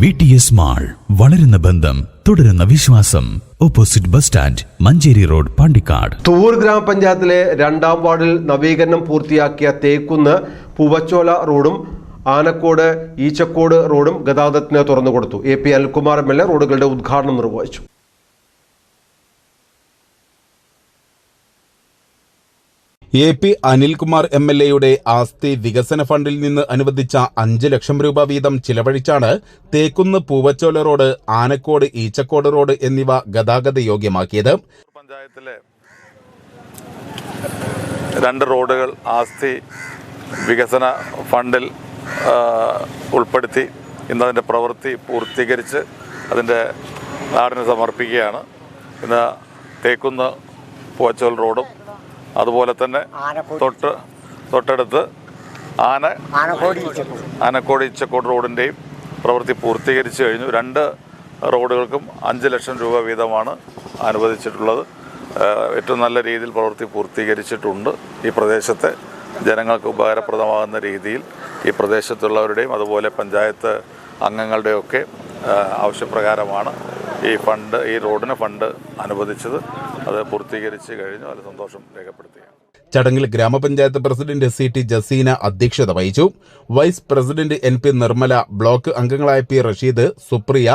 V T S mall വളരുന്ന ബന്ധം തുടരുന്ന വിശ്വാസം. Opposite bus stand Manjeri road Pandikkad. തൂർ ഗ്രാമപഞ്ചായത്തിലെ രണ്ടാം വാർഡിൽ നവീകരണം പൂർത്തിയാക്കിയ തേക്കുന്ന് പൂവച്ചോല റോഡും ആനക്കോട് ഈച്ചക്കോട് റോഡും ഗതാഗതത്തിന് തുറന്നു കൊടുത്തു A P Anilkumar M L A റോഡുകളുടെ ഉദ്ഘാടനം നിർവഹിച്ചു. A P Anilkumar M L എയുടെ ആസ്തി വികസന ഫണ്ടിൽ നിന്ന് അനുവദിച്ച അഞ്ച് ലക്ഷം രൂപ വീതം ചിലവഴിച്ചാണ് തേക്കുന്ന് പൂവച്ചോല റോഡ് ആനക്കോട് ഈച്ചക്കോട് റോഡ് എന്നിവ ഗതാഗത യോഗ്യമാക്കിയത്. പഞ്ചായത്തിലെ രണ്ട് റോഡുകൾ ആസ്തി വികസന ഫണ്ടിൽ ഉൾപ്പെടുത്തി ഇന്ന് അതിന്റെ പ്രവൃത്തി പൂർത്തീകരിച്ച് അതിന്റെ നാടിന് സമർപ്പിക്കുകയാണ്. ഇന്ന് തേക്കുന്ന് പൂവച്ചോൽ റോഡും അതുപോലെ തന്നെ തൊട്ട് തൊട്ടടുത്ത് ആന ആനക്കോടി ഇച്ചക്കോട് റോഡിന്റെയും പ്രവൃത്തി പൂർത്തീകരിച്ചു കഴിഞ്ഞു. രണ്ട് റോഡുകൾക്കും അഞ്ച് ലക്ഷം രൂപ വീതമാണ് അനുവദിച്ചിട്ടുള്ളത്. ഏറ്റവും നല്ല രീതിയിൽ പ്രവൃത്തി പൂർത്തീകരിച്ചിട്ടുണ്ട് ഈ പ്രദേശത്തെ. ജനങ്ങൾക്ക് ഉപകാരപ്രദമാകുന്ന രീതിയിൽ ഈ പ്രദേശത്തുള്ളവരുടെയും അതുപോലെ പഞ്ചായത്ത് അംഗങ്ങളുടെയൊക്കെ ആവശ്യപ്രകാരമാണ് ഈ ഫണ്ട് ഈ റോഡിന് ഫണ്ട് അനുവദിച്ചത്. അത് പൂർത്തീകരിച്ച് കഴിഞ്ഞു. അതിൽ സന്തോഷം രേഖപ്പെടുത്തുകയാണ്. ചടങ്ങിൽ ഗ്രാമപഞ്ചായത്ത് പ്രസിഡന്റ് സി ടി ജസീന അധ്യക്ഷത വഹിച്ചു. Vice president N P Nirmala block അംഗങ്ങളായ പി റഷീദ് സുപ്രിയ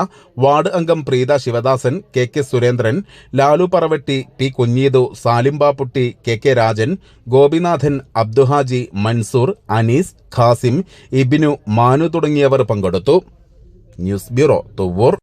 വാർഡ് അംഗം Preetha Sivadasan K K Surendran Lalu Paravatti T Kunheethu Salimbapputti K K Rajan Gopinathan Abduhaji Mansoor Anees Qasim Ibinu Manu തുടങ്ങിയവർ പങ്കെടുത്തു. News bureau Thuvvur.